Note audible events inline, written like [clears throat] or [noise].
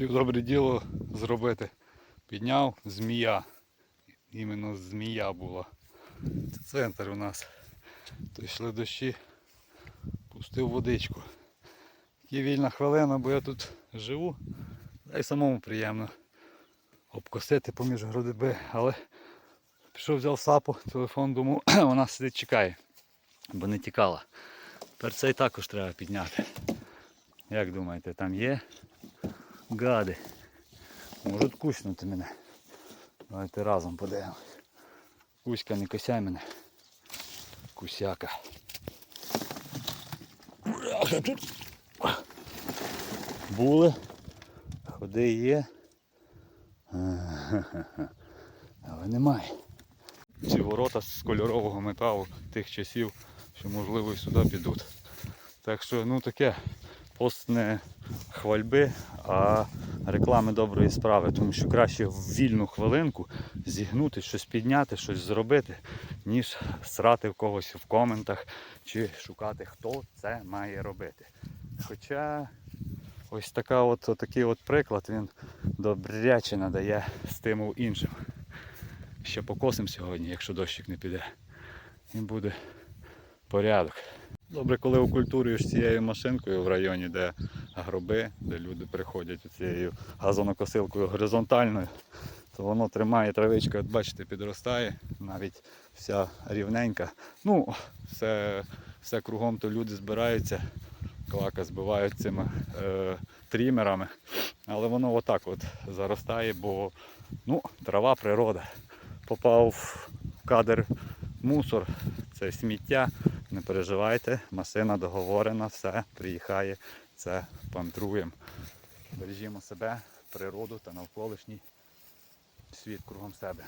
Хотів добре діло зробити. Підняв змія. Іменно змія була. Це центр у нас. То йшли дощі, пустив водичку. Є вільна хвилина, бо я тут живу. Та й самому приємно обкосити поміж грудиби. Але пішов, взяв сапу, телефон, думав, [clears throat] вона сидить чекає, бо не тікала. Тепер цей також треба підняти. Як думаєте, там є гади? Можуть куснути мене. Давайте разом подивимось. Кузька, не косяй мене. Кусяка. Були. Ходи є. Але немає. Ці ворота з кольорового металу тих часів, що можливо і сюди підуть. Так що ну таке пост не хвальби, а реклами доброї справи. Тому що краще в вільну хвилинку зігнути, щось підняти, щось зробити, ніж срати в когось в коментах чи шукати, хто це має робити. Хоча ось така от, такий от приклад він добряче надає стимул іншим. Ще покосимо сьогодні, якщо дощик не піде. І буде порядок. Добре, коли окультурюєш цією машинкою в районі, де гроби, де люди приходять цією газонокосилкою горизонтальною, то воно тримає травичка, от бачите, підростає, навіть вся рівненька. Ну, все, все кругом то люди збираються, клака збивають цими е, трімерами. Але воно отак от заростає, бо ну, трава природа. Попав в кадр мусор, це сміття. Не переживайте, машина договорена, все, приїхає, це пантруємо. Бережімо себе, природу та навколишній світ кругом себе.